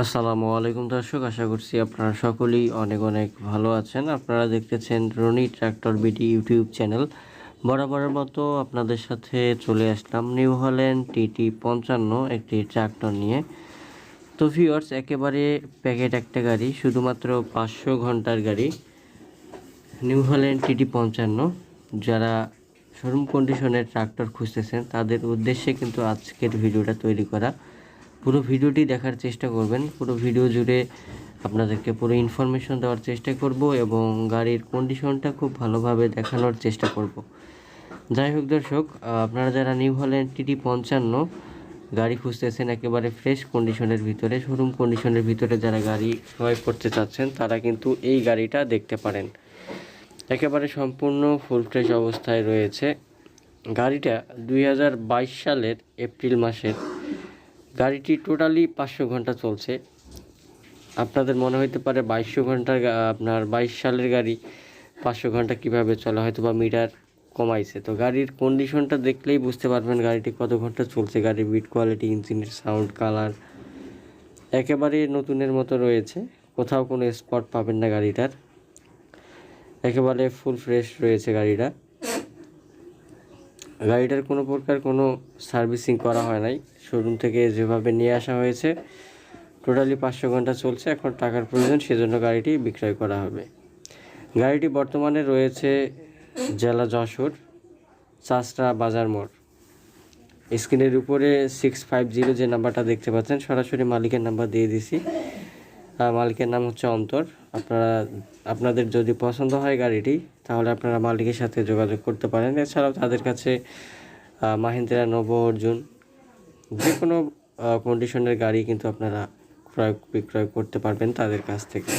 আসসালামু আলাইকুম দর্শক, আশা করছি আপনারা সকলেই অনেক অনেক ভালো আছেন। আপনারা দেখতেছেন Rony tractor BD YouTube channel. বরাবরের মতো আপনাদের সাথে চলে আসলাম নিউ হল্যান্ড টিটি পঞ্চান্ন একটি ট্র্যাক্টর নিয়ে। তো ভিউয়ার্স একেবারে প্যাকেট একটা গাড়ি, শুধুমাত্র পাঁচশো ঘণ্টার গাড়ি। নিউ হল্যান্ড টিটি পঞ্চান্ন, যারা শোরুম কন্ডিশনের ট্রাক্টর খুঁজতেছেন, তাদের উদ্দেশ্যে কিন্তু আজকের ভিডিওটা তৈরি করা। পুরো ভিডিওটি দেখার চেষ্টা করবেন। পুরো ভিডিও জুড়ে আপনাদেরকে পুরো ইনফরমেশন দেওয়ার চেষ্টা করব এবং গাড়ির কন্ডিশনটা খুব ভালোভাবে দেখানোর চেষ্টা করব। যাই হোক দর্শক, আপনারা যারা নিউ হল্যান্ড টিটি পঞ্চান্ন গাড়ি খুঁজতেছেন একেবারে ফ্রেশ কন্ডিশনের ভিতরে শোরুম কন্ডিশনের ভিতরে যারা গাড়ি ক্রয় করতে চাচ্ছেন, তারা কিন্তু এই গাড়িটা দেখতে পারেন। একেবারে সম্পূর্ণ ফুল ফ্রেশ অবস্থায় রয়েছে। গাড়িটা দুই হাজার বাইশ সালের এপ্রিল মাসের গাড়িটি টোটালি পাঁচশো ঘণ্টা চলছে। আপনাদের মনে হইতে পারে বাইশশো ঘণ্টার আপনার বাইশ সালের গাড়ি পাঁচশো ঘণ্টা কীভাবে চলে হয়তো বা মিটার কমাইছে। তো গাড়ির কন্ডিশনটা দেখলেই বুঝতে পারবেন গাড়িটি কত ঘণ্টা চলছে। গাড়ির বিট কোয়ালিটি ইঞ্জিনের সাউন্ড কালার একেবারে নতুনের মতো রয়েছে। কোথাও কোনো স্পট পাবেন না গাড়িটার। একেবারে ফুল ফ্রেশ রয়েছে গাড়িটা। গাড়িটার কোনো প্রকার কোনো সার্ভিসিং করা হয় নাই। শোরুম থেকে যেভাবে নিয়ে আসা হয়েছে, টোটালি পাঁচশো ঘণ্টা চলছে। এখন টাকার প্রয়োজন, সেজন্য গাড়িটি বিক্রয় করা হবে। গাড়িটি বর্তমানে রয়েছে জেলা যশোর, চাষরা বাজার মোড়। স্ক্রিনের উপরে সিক্স ফাইভ জিরো যে নাম্বারটা দেখতে পাচ্ছেন, সরাসরি মালিকের নাম্বার দিয়ে দিছি। মালিকের নাম হচ্ছে অন্তর। আপনারা, আপনাদের যদি পছন্দ হয় গাড়িটি, তাহলে আপনারা মালিকের সাথে যোগাযোগ করতে পারেন। এছাড়াও তাদের কাছে মাহিন্দ্রা নব অর্জুন যে কোনো কন্ডিশনের গাড়ি কিন্তু আপনারা ক্রয়, বিক্রয় করতে পারবেন তাদের কাছ থেকে।